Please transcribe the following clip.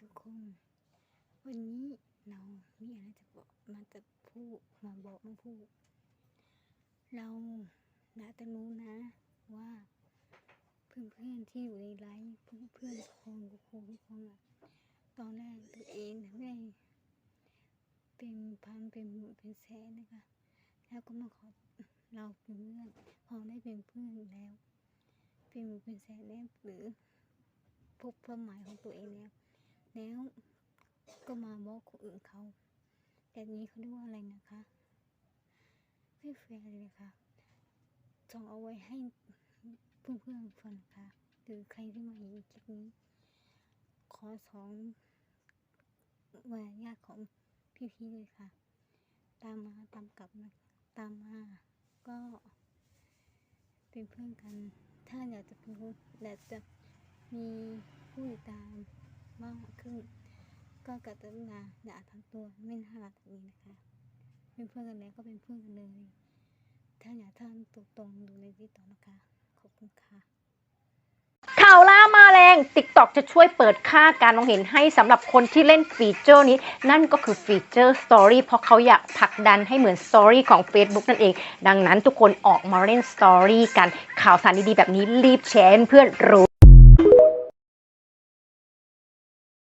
ทุกคน วันนี้เรามีอะไรจะบอกมาจะพูดมาบอกมาพูดเรานะแต่รู้นะว่าเพื่อนๆที่อยู่ในไลฟ์เพื่อนๆทุกคนทุกคนทุกคนอะตอนแรกตัวเองนะไม่ได้เป็นพันเป็นหมื่นเป็นแสนนะคะ แล้วก็มาขอเราเป็นเพื่อนพอได้เป็นเพื่อนแล้ว เป็นหมื่นเป็นแสนแล้วหรือพบเป้าหมายของตัวเองแล้ว แล้วก็มาบอกคนอื่นเขา แบบนี้เขาเรียกว่าอะไรนะคะไม่แฟร์เลยค่ะจองเอาไว้ให้เพื่อนๆฟังนะคะหรือใครที่มาเห็นคลิปนี้ ขอสองวาญาติของพี่ๆเลยค่ะ ตามมาตามกลับนะตามมาก็เป็นเพื่อนกัน ถ้าอยากจะเป็นคนอยากจะมีผู้ติดตาม มากขึ้น ก็กรุณาอย่าทำตัวไม่น่ารักแบบนี้นะคะ เป็นเพื่อนกันแล้วก็เป็นเพื่อนกันเลย ถ้าอยากทำตัวตรงดูในที่ต่อนะคะ ขอบคุณค่ะข่าวล่ามาแรง TikTok จะช่วยเปิดค่าการมองเห็นให้สำหรับคนที่เล่นฟีเจอร์นี้ นั่นก็คือฟีเจอร์ Story เพราะเขาอยากผลักดันให้เหมือน Story ของ Facebook นั่นเอง ดังนั้นทุกคนออกมาเล่น Story กันข่าวสารดีๆแบบนี้รีบแชร์เพื่อนรู้